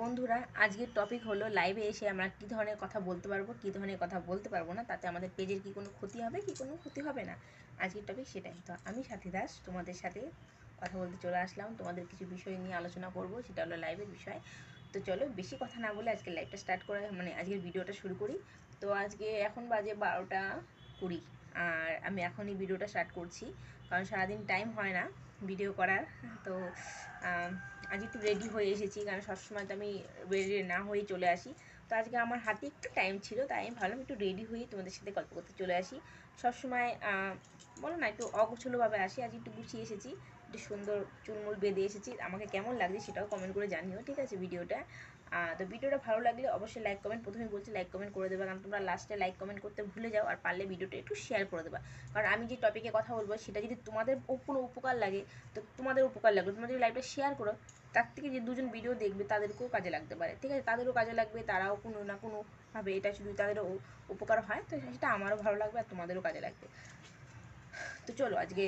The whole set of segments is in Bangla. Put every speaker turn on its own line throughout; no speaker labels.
বন্ধুরা, আজকের টপিক হলো লাইভে এসে আমরা কী ধরনের কথা বলতে পারব, কী ধরনের কথা বলতে পারব না, তাতে আমাদের পেজের কি কোনো ক্ষতি হবে, কি কোনো ক্ষতি হবে না। আজকের টপিক সেটাই। তো আমি সাথী দাস, তোমাদের সাথে কথা বলতে চলে আসলাম। তোমাদের কিছু বিষয় নিয়ে আলোচনা করব, সেটা হলো লাইভের বিষয়। তো চলো, বেশি কথা না বলে আজকে লাইভটা স্টার্ট করে মানে আজকের ভিডিওটা শুরু করি। তো আজকে এখন বাজে বারোটা। কুড়ি আর আমি এখনই ভিডিওটা স্টার্ট করছি, কারণ সারাদিন টাইম হয় না ভিডিও করার। তো আজ একটু রেডি হয়ে এসেছি, কারণ সবসময় তো আমি রেডি না হয়ে চলে আসি। তো আজকে আমার হাতে একটু টাইম ছিল, তাই আমি ভাবলাম একটু রেডি হয়ে তোমাদের সাথে গল্প করতে চলে আসি। সবসময় বলো না, একটু অগোছলোভাবে আসি, আজ একটু গুছিয়ে এসেছি, একটু সুন্দর চুলমুল বেঁধে এসেছি, আমাকে কেমন লাগছে সেটাও কমেন্ট করে জানিও, ঠিক আছে ভিডিওটা? তো ভিডিওটা ভালো লাগলে অবশ্যই লাইক কমেন্ট প্রথমে বলছি লাইক কমেন্ট করে দেবে, কারণ তোমরা লাস্টে লাইক কমেন্ট করতে ভুলে যাও, আর পারলে ভিডিওটা একটু শেয়ার করে দেবা। কারণ আমি যে টপিকে কথা বলব, সেটা যদি তোমাদের কোনো উপকার লাগে, তো তোমাদের উপকার লাগবে তোমরা যদি শেয়ার করো তার থেকে যে দুজন ভিডিও দেখবে তাদেরকেও কাজে লাগতে পারে। ঠিক আছে, তাদেরও কাজে লাগবে, তারাও কোনো না কোনোভাবে এটা শুধু তাদেরও উপকার হয়। তো সেটা আমারও ভালো লাগবে আর তোমাদেরও কাজে লাগবে। তো চলো আজকে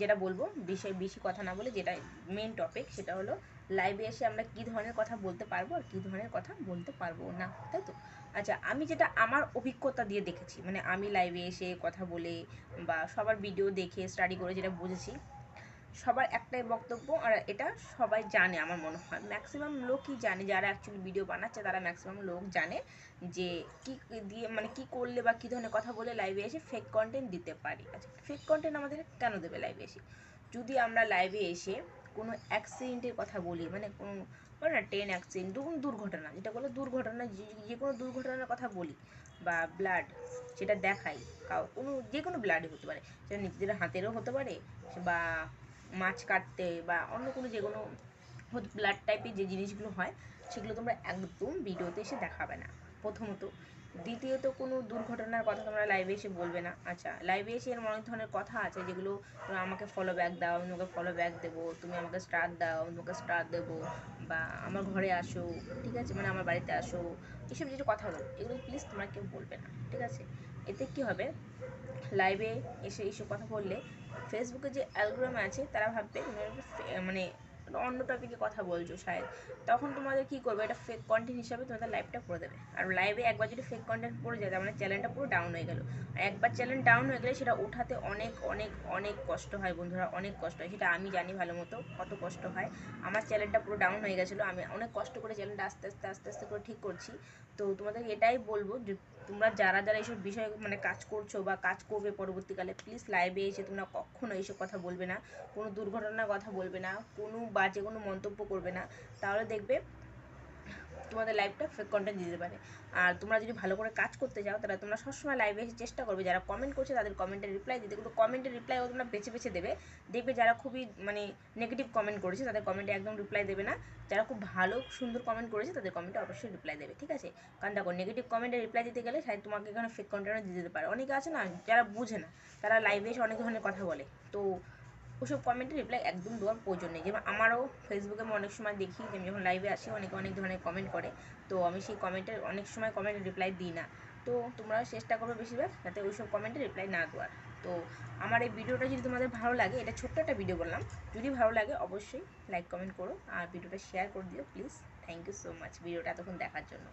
যেটা বলব, বেশি বেশি কথা না বলে যেটা মেন টপিক সেটা হলো লাইভে এসে আমরা কী ধরনের কথা বলতে পারব আর কী ধরনের কথা বলতে পারব না, তাই তো? আচ্ছা আমি যেটা আমার অভিজ্ঞতা দিয়ে দেখেছি মানে আমি লাইভে এসে কথা বলে বা সবার ভিডিও দেখে স্টাডি করে যেটা বুঝেছি সবার একটাই বক্তব্য আর এটা সবাই জানে আমার মনে হয়। ম্যাক্সিমাম লোকই জানে যারা অ্যাকচুয়ালি ভিডিও বানাচ্ছে, তারা ম্যাক্সিমাম লোক জানে যে কি দিয়ে মানে কি করলে বা কী ধরনের কথা বলে লাইভে এসে ফেক কন্টেন্ট দিতে পারি। আচ্ছা ফেক কন্টেন্ট আমাদের কেন দেবে লাইভে এসে? যদি আমরা লাইভে এসে কোনো অ্যাক্সিডেন্টের কথা বলি মানে কোনো বলে না ট্রেন অ্যাক্সিডেন্ট কোনো দুর্ঘটনা, যেটা বলে দুর্ঘটনা, যে যে কোনো দুর্ঘটনার কথা বলি বা ব্লাড সেটা দেখাই, কাউ, কোনো যে কোনো ব্লাডই হতে পারে, সেটা নিজেদের হাতেরও হতে পারে বা মাছ কাটতে বা অন্য কোনো যে কোনো ব্লাড টাইপের যে জিনিসগুলো হয়, সেগুলো তোমরা একদম ভিডিওতে এসে দেখাবে না। প্রথমত। দ্বিতীয়ত, কোনো দুর্ঘটনার কথা তোমরা লাইভে এসে বলবে না। আচ্ছা লাইভে এসে এর অনেক ধরনের কথা আছে যেগুলো তোমরা আমাকে ফলো ব্যাক দাও, আমি তোমাকে ফলো ব্যাক দেবো, তুমি আমাকে স্টার দাও, আমি তোমাকে স্টার দেবো, বা আমার ঘরে আসো, ঠিক আছে? মানে আমার বাড়িতে আসো, এসব যেটা কথা বলো, এগুলো প্লিজ তোমরা কেউ বলবে না, ঠিক আছে? এতে কি হবে? লাইভে এসে এইসব কথা বললে ফেসবুকে যে অ্যালগ্রাম আছে, তারা ভাববে মানে অন্য টপিকে কথা বলছো শায়দ। তখন তোমাদের কি করবে? এটা ফেক কন্টেন্ট হিসাবে তোমাদের লাইভটা করে দেবে। আর লাইভে একবার যদি ফেক কন্টেন্ট পড়ে যায়, তার মানে চ্যানেলটা পুরো ডাউন হয়ে গেল। আর একবার চ্যানেল ডাউন হয়ে গেলে সেটা ওঠাতে অনেক অনেক অনেক কষ্ট হয় বন্ধুরা, অনেক কষ্ট হয়। সেটা আমি জানি ভালো মতো কত কষ্ট হয়। আমার চ্যানেলটা পুরো ডাউন হয়ে গেছিল, আমি অনেক কষ্ট করে চ্যানেলটা আস্তে আস্তে আস্তে আস্তে করে ঠিক করছি। তো তোমাদের এটাই বলব যে তোমরা যারা যারা এইসব বিষয়ে মানে কাজ করছ বা কাজ করবে পরবর্তীকালে প্লিজ লাইভে এসে তোমরা কখনো এইসব কথা বলবে না। কোনো দুর্ঘটনার কথা বলবে না। কোনো বাজে কোনো মন্তব্য করবে না। তাহলে দেখবে তোমাদের লাইভটা ফেক কন্টেন্ট দিতে পারে। আর তোমরা যদি ভালো করে কাজ করতে চাও তাহলে তোমরা সবসময় লাইভে এসে চেষ্টা করবে। যারা কমেন্ট করছে, তাদের কমেন্টের রিপ্লাই দিতে। কিন্তু কমেন্টের রিপ্লাইও তোমরা বেছে বেছে দেবে। দেখবে যারা খুবই মানে নেগেটিভ কমেন্ট করেছে, তাদের কমেন্টে একদম রিপ্লাই দেবে না। যারা খুব ভালো, সুন্দর কমেন্ট করেছে, তাদের কমেন্টে অবশ্যই রিপ্লাই দেবে, ঠিক আছে? কারণ দেখো নেগেটিভ কমেন্টে রিপ্লাই দিতে গেলে সাথে তোমাকে এখানে ফেক কন্টেন্টও দিতে পারে। অনেকে আছে না, যারা বুঝে না, তারা লাইভে এসে অনেক ধরনের কথা বলে। তো ওসব কমেন্টে রিপ্লাই একদম দেওয়ার প্রয়োজন নেই। যেমন আমারও ফেসবুকে আমি অনেক সময় দেখি আমি যখন লাইভে আসি অনেকে অনেক ধরনের কমেন্ট করে। তো আমি সেই কমেন্টের অনেক সময় কমেন্টে রিপ্লাই দিই না। তো তোমরাও চেষ্টা করবে বেশিরভাগ যাতে ওইসব কমেন্টে রিপ্লাই না দেওয়ার। তো আমার এই ভিডিওটা যদি তোমাদের ভালো লাগে, এটা ছোট্ট একটা ভিডিও বললাম। যদি ভালো লাগে অবশ্যই লাইক কমেন্ট করো। আর ভিডিওটা শেয়ার করে দিও please thank you so much ভিডিওটা এতক্ষণ দেখার জন্য।